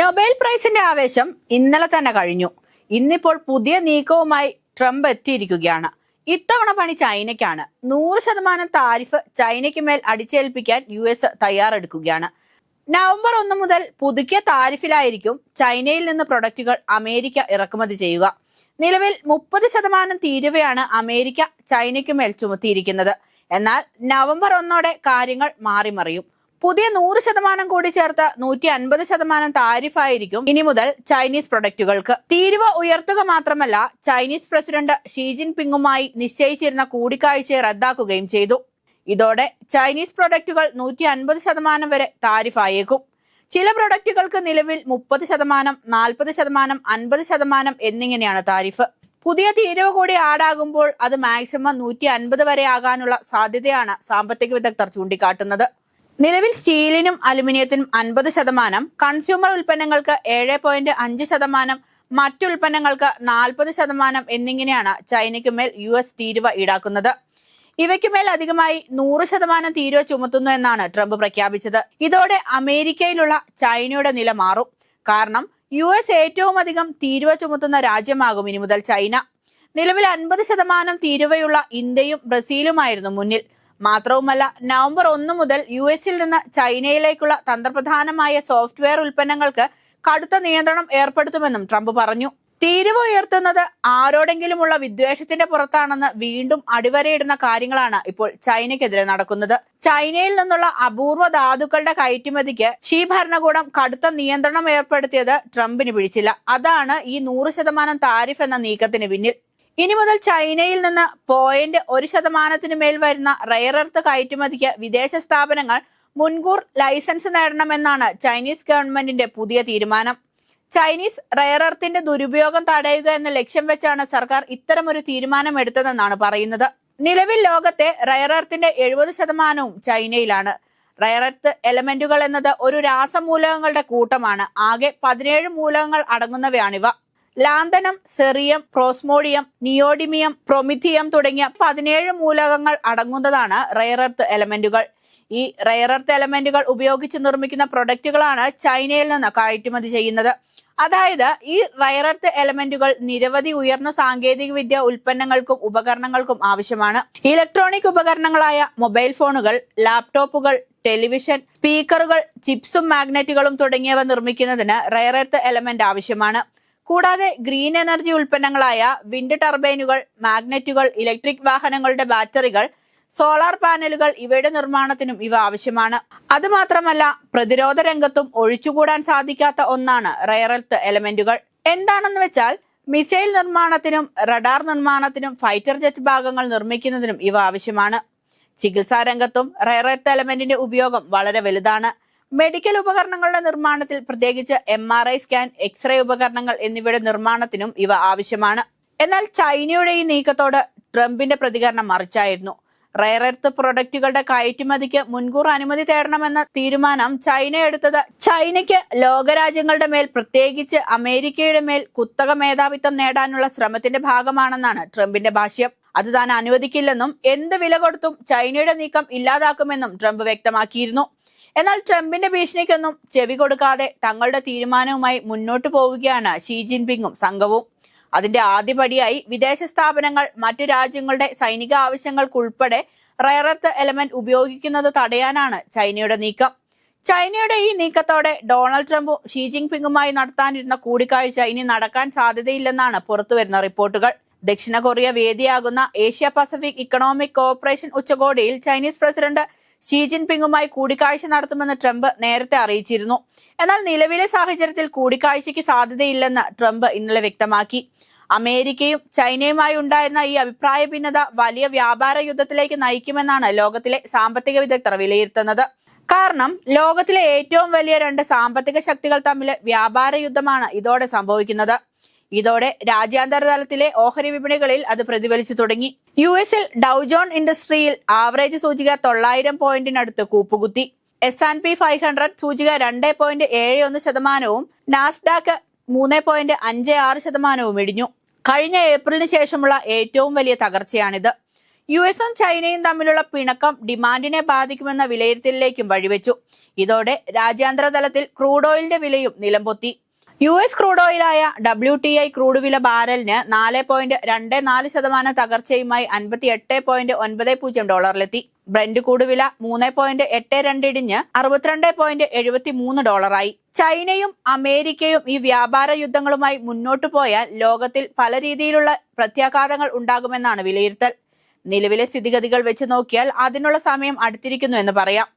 Nobel പ്രൈസിന്റെ ആവേശം ഇന്നലെ തന്നെ കഴിഞ്ഞു. ഇന്നിപ്പോൾ പുതിയ നീക്കവുമായി ട്രംപ് എത്തിയിരിക്കുകയാണ്. ഇത്തവണ പണി ചൈനയ്ക്കാണ്. നൂറ് ശതമാനം താരിഫ് ചൈനയ്ക്ക് മേൽ അടിച്ചേൽപ്പിക്കാൻ യു എസ് തയ്യാറെടുക്കുകയാണ്. നവംബർ ഒന്ന് മുതൽ പുതുക്കിയ താരിഫിലായിരിക്കും ചൈനയിൽ നിന്ന് പ്രൊഡക്റ്റുകൾ അമേരിക്ക ഇറക്കുമതി ചെയ്യുക. നിലവിൽ മുപ്പത് ശതമാനം തീരുവയാണ് അമേരിക്ക ചൈനയ്ക്ക് മേൽ ചുമത്തിയിരിക്കുന്നത്. എന്നാൽ നവംബർ ഒന്നോടെ കാര്യങ്ങൾ മാറിമറിയും. പുതിയ നൂറ് ശതമാനം കൂടി ചേർത്ത് നൂറ്റി അൻപത് ശതമാനം താരിഫായിരിക്കും ഇനി മുതൽ ചൈനീസ് പ്രൊഡക്റ്റുകൾക്ക്. തീരുവ ഉയർത്തുക മാത്രമല്ല ചൈനീസ് പ്രസിഡന്റ് ഷീ ജിൻപിങ്ങുമായി നിശ്ചയിച്ചിരുന്ന കൂടിക്കാഴ്ചയെ റദ്ദാക്കുകയും ചെയ്തു. ഇതോടെ ചൈനീസ് പ്രൊഡക്റ്റുകൾ നൂറ്റി അൻപത് ശതമാനം വരെ താരിഫായേക്കും. ചില പ്രൊഡക്റ്റുകൾക്ക് നിലവിൽ മുപ്പത് ശതമാനം നാൽപ്പത് ശതമാനം അൻപത് ശതമാനം എന്നിങ്ങനെയാണ് താരിഫ്. പുതിയ തീരുവ കൂടി ആടാകുമ്പോൾ അത് മാക്സിമം നൂറ്റി അൻപത് വരെ ആകാനുള്ള സാധ്യതയാണ് സാമ്പത്തിക വിദഗ്ധർ ചൂണ്ടിക്കാട്ടുന്നത്. നിലവിൽ സ്റ്റീലിനും അലുമിനിയത്തിനും അൻപത് ശതമാനം കൺസ്യൂമർ ഉൽപ്പന്നങ്ങൾക്ക് ഏഴ് പോയിന്റ് അഞ്ച് ശതമാനം മറ്റു ഉൽപ്പന്നങ്ങൾക്ക് നാൽപ്പത് ശതമാനം എന്നിങ്ങനെയാണ് ചൈനയ്ക്ക് മേൽ യു എസ് തീരുവ ഈടാക്കുന്നത്. ഇവയ്ക്ക് മേൽ അധികമായി നൂറ് ശതമാനം തീരുവ ചുമത്തുന്നു എന്നാണ് ട്രംപ് പ്രഖ്യാപിച്ചത്. ഇതോടെ അമേരിക്കയിലുള്ള ചൈനയുടെ നില മാറും. കാരണം യു എസ് ഏറ്റവും അധികം തീരുവ ചുമത്തുന്ന രാജ്യമാകും ഇനി മുതൽ ചൈന. നിലവിൽ അൻപത് ശതമാനം തീരുവയുള്ള ഇന്ത്യയും ബ്രസീലുമായിരുന്നു മുന്നിൽ. മാത്രവുമല്ല നവംബർ ഒന്ന് മുതൽ യു എസിൽ നിന്ന് ചൈനയിലേക്കുള്ള തന്ത്രപ്രധാനമായ സോഫ്റ്റ്വെയർ ഉൽപ്പന്നങ്ങൾക്ക് കടുത്ത നിയന്ത്രണം ഏർപ്പെടുത്തുമെന്നും ട്രംപ് പറഞ്ഞു. തീരുവ ഉയർത്തുന്നത് ആരോടെങ്കിലുമുള്ള വിദ്വേഷത്തിന്റെ പുറത്താണെന്ന് വീണ്ടും അടിവരയിടുന്ന കാര്യങ്ങളാണ് ഇപ്പോൾ ചൈനയ്ക്കെതിരെ നടക്കുന്നത്. ചൈനയിൽ നിന്നുള്ള അപൂർവ ധാതുക്കളുടെ കയറ്റുമതിക്ക് ഷീ ഭരണകൂടം കടുത്ത നിയന്ത്രണം ഏർപ്പെടുത്തിയത് ട്രംപിന് പിടിച്ചില്ല. അതാണ് ഈ നൂറ് ശതമാനം താരിഫ് എന്ന നീക്കത്തിന് പിന്നിൽ. ഇനി മുതൽ ചൈനയിൽ നിന്ന് പോയിന്റ് ഒരു ശതമാനത്തിനു മേൽ വരുന്ന റയർ എർത്ത് കയറ്റുമതിക്ക് വിദേശ സ്ഥാപനങ്ങൾ മുൻകൂർ ലൈസൻസ് നേടണമെന്നാണ് ചൈനീസ് ഗവൺമെന്റിന്റെ പുതിയ തീരുമാനം. ചൈനീസ് റയർ എർത്തിന്റെ ദുരുപയോഗം തടയുക എന്ന ലക്ഷ്യം വെച്ചാണ് സർക്കാർ ഇത്തരമൊരു തീരുമാനം എടുത്തതെന്നാണ് പറയുന്നത്. നിലവിൽ ലോകത്തെ റയർ എർത്തിന്റെ എഴുപത് ശതമാനവും ചൈനയിലാണ്. റയർ എർത്ത് എലമെന്റുകൾ എന്നത് ഒരു രാസമൂലകങ്ങളുടെ കൂട്ടമാണ്. ആകെ പതിനേഴ് മൂലകങ്ങൾ അടങ്ങുന്നവയാണിവ. ലാന്തനം സെറിയം പ്രോസ്മോഡിയം നിയോഡിമിയം പ്രൊമിഥിയം തുടങ്ങിയ പതിനേഴ് മൂലകങ്ങൾ അടങ്ങുന്നതാണ് റയർ എർത്ത് എലമെന്റുകൾ ഈ റയർ എർത്ത് എലമെന്റുകൾ ഉപയോഗിച്ച് നിർമ്മിക്കുന്ന പ്രൊഡക്റ്റുകളാണ് ചൈനയിൽ നിന്ന് കയറ്റുമതി ചെയ്യുന്നത്. അതായത് ഈ റയർ എർത്ത് എലമെന്റുകൾ നിരവധി ഉയർന്ന സാങ്കേതിക വിദ്യ ഉൽപ്പന്നങ്ങൾക്കും ഉപകരണങ്ങൾക്കും ആവശ്യമാണ്. ഇലക്ട്രോണിക് ഉപകരണങ്ങളായ മൊബൈൽ ഫോണുകൾ ലാപ്ടോപ്പുകൾ ടെലിവിഷൻ സ്പീക്കറുകൾ ചിപ്സും മാഗ്നറ്റുകളും തുടങ്ങിയവ നിർമ്മിക്കുന്നതിന് റയർ എർത്ത് എലമെന്റ് ആവശ്യമാണ്. കൂടാതെ ഗ്രീൻ എനർജി ഉൽപ്പന്നങ്ങളായ വിൻഡ് ടർബൈനുകൾ മാഗ്നറ്റുകൾ ഇലക്ട്രിക് വാഹനങ്ങളുടെ ബാറ്ററികൾ സോളാർ പാനലുകൾ ഇവയുടെ നിർമ്മാണത്തിനും ഇവ ആവശ്യമാണ്. അതുമാത്രമല്ല പ്രതിരോധ രംഗത്തും ഒഴിച്ചുകൂടാൻ സാധിക്കാത്ത ഒന്നാണ് റയർ എർത്ത് എലമെന്റുകൾ എന്താണെന്ന് വെച്ചാൽ മിസൈൽ നിർമ്മാണത്തിനും റഡാർ നിർമ്മാണത്തിനും ഫൈറ്റർ ജെറ്റ് ഭാഗങ്ങൾ നിർമ്മിക്കുന്നതിനും ഇവ ആവശ്യമാണ്. ചികിത്സാ രംഗത്തും റയർ എർത്ത് എലമെന്റിന്റെ ഉപയോഗം വളരെ വലുതാണ്. മെഡിക്കൽ ഉപകരണങ്ങളുടെ നിർമ്മാണത്തിൽ പ്രത്യേകിച്ച് M R I scan x ray ഉപകരണങ്ങൾ എന്നിവയുടെ നിർമ്മാണത്തിനും ഇവ ആവശ്യമാണ്. എന്നാൽ ചൈനയുടെ ഈ നീക്കത്തോട് ട്രംപിന്റെ പ്രതികരണം മറിച്ചായിരുന്നു. റയർ എർത്ത് പ്രൊഡക്റ്റുകളുടെ കയറ്റുമതിക്ക് മുൻകൂർ അനുമതി തേടണമെന്ന തീരുമാനം ചൈന എടുത്തത്. ചൈനയ്ക്ക് ലോകരാജ്യങ്ങളുടെ മേൽ പ്രത്യേകിച്ച് അമേരിക്കയുടെ മേൽ കുത്തക മേധാവിത്വം നേടാനുള്ള ശ്രമത്തിന്റെ ഭാഗമാണെന്നാണ് ട്രംപിന്റെ ഭാഷ്യം. അത് താൻ അനുവദിക്കില്ലെന്നും എന്ത് വില കൊടുത്തും ചൈനയുടെ നീക്കം ഇല്ലാതാക്കുമെന്നും ട്രംപ് വ്യക്തമാക്കിയിരുന്നു. എന്നാൽ ട്രംപിന്റെ ഭീഷണിക്കൊന്നും ചെവി കൊടുക്കാതെ തങ്ങളുടെ തീരുമാനവുമായി മുന്നോട്ടു പോവുകയാണ് ഷീ ജിൻപിങ്ങും സംഘവും. അതിന്റെ ആദ്യപടിയായി വിദേശ സ്ഥാപനങ്ങൾ മറ്റു രാജ്യങ്ങളുടെ സൈനിക ആവശ്യങ്ങൾക്കുൾപ്പെടെ റയറത്ത് എലമെന്റ് ഉപയോഗിക്കുന്നത് തടയാനാണ് ചൈനയുടെ നീക്കം. ചൈനയുടെ ഈ നീക്കത്തോടെ ഡൊണാൾഡ് ട്രംപും ഷീ ജിൻപിങ്ങുമായി നടത്താനിരുന്ന കൂടിക്കാഴ്ച ഇനി നടക്കാൻ സാധ്യതയില്ലെന്നാണ് പുറത്തുവരുന്ന റിപ്പോർട്ടുകൾ. ദക്ഷിണ കൊറിയ വേദിയാകുന്ന ഏഷ്യ പസഫിക് ഇക്കണോമിക് കോഓപ്പറേഷൻ ഉച്ചകോടിയിൽ ചൈനീസ് പ്രസിഡന്റ് ഷീ ജിൻപിങ്ങുമായി കൂടിക്കാഴ്ച നടത്തുമെന്ന് ട്രംപ് നേരത്തെ അറിയിച്ചിരുന്നു. എന്നാൽ നിലവിലെ സാഹചര്യത്തിൽ കൂടിക്കാഴ്ചയ്ക്ക് സാധ്യതയില്ലെന്ന് ട്രംപ് ഇന്നലെ വ്യക്തമാക്കി. അമേരിക്കയും ചൈനയുമായി ഉണ്ടായിരുന്ന ഈ അഭിപ്രായ ഭിന്നത വലിയ വ്യാപാര യുദ്ധത്തിലേക്ക് നയിക്കുമെന്നാണ് ലോകത്തിലെ സാമ്പത്തിക വിദഗ്ധർ വിലയിരുത്തുന്നത്. കാരണം ലോകത്തിലെ ഏറ്റവും വലിയ രണ്ട് സാമ്പത്തിക ശക്തികൾ തമ്മിൽ വ്യാപാര യുദ്ധമാണ് ഇതോടെ സംഭവിക്കുന്നത്. ഇതോടെ രാജ്യാന്തര തലത്തിലെ ഓഹരി വിപണികളിൽ അത് പ്രതിഫലിച്ചു തുടങ്ങി. യു എസിൽ ഡൗജോൺ ഇൻഡസ്ട്രിയിൽ ആവറേജ് സൂചിക തൊള്ളായിരം പോയിന്റിനടുത്ത് കൂപ്പുകുത്തി. S and P five hundred സൂചിക രണ്ട് പോയിന്റ് ഏഴ് ഒന്ന് ശതമാനവും നാസ്ഡാക്ക് മൂന്ന് പോയിന്റ് അഞ്ച് ആറ് ശതമാനവും ഇടിഞ്ഞു. കഴിഞ്ഞ ഏപ്രിലിന് ശേഷമുള്ള ഏറ്റവും വലിയ തകർച്ചയാണിത്. യു എസും ചൈനയും തമ്മിലുള്ള പിണക്കം ഡിമാൻഡിനെ ബാധിക്കുമെന്ന വിലയിരുത്തലിലേക്കും വഴിവെച്ചു. ഇതോടെ രാജ്യാന്തര തലത്തിൽ ക്രൂഡ് ഓയിലിന്റെ വിലയും നിലംപൊത്തി. യു എസ് ക്രൂഡ് ഓയിലായ ഡബ്ല്യു ടി ഐ ക്രൂഡ് വില ബാരലിന് നാല് പോയിന്റ് രണ്ട് നാല് ശതമാനം തകർച്ചയുമായി അൻപത്തി എട്ട് പോയിന്റ് ഒൻപത് പൂജ്യം ഡോളറിലെത്തി. ബ്രന്റ് ക്രൂഡ് വില മൂന്ന് പോയിന്റ് എട്ട് രണ്ട് ഇടിഞ്ഞ് അറുപത്തിരണ്ട് പോയിന്റ് എഴുപത്തി മൂന്ന് ഡോളറായി. ചൈനയും അമേരിക്കയും ഈ വ്യാപാര യുദ്ധങ്ങളുമായി മുന്നോട്ടു പോയാൽ ലോകത്തിൽ പല രീതിയിലുള്ള പ്രത്യാഘാതങ്ങൾ ഉണ്ടാകുമെന്നാണ് വിലയിരുത്തൽ. നിലവിലെ സ്ഥിതിഗതികൾ വെച്ച് നോക്കിയാൽ അതിനുള്ള സമയം അടുത്തിരിക്കുന്നു എന്ന് പറയാം.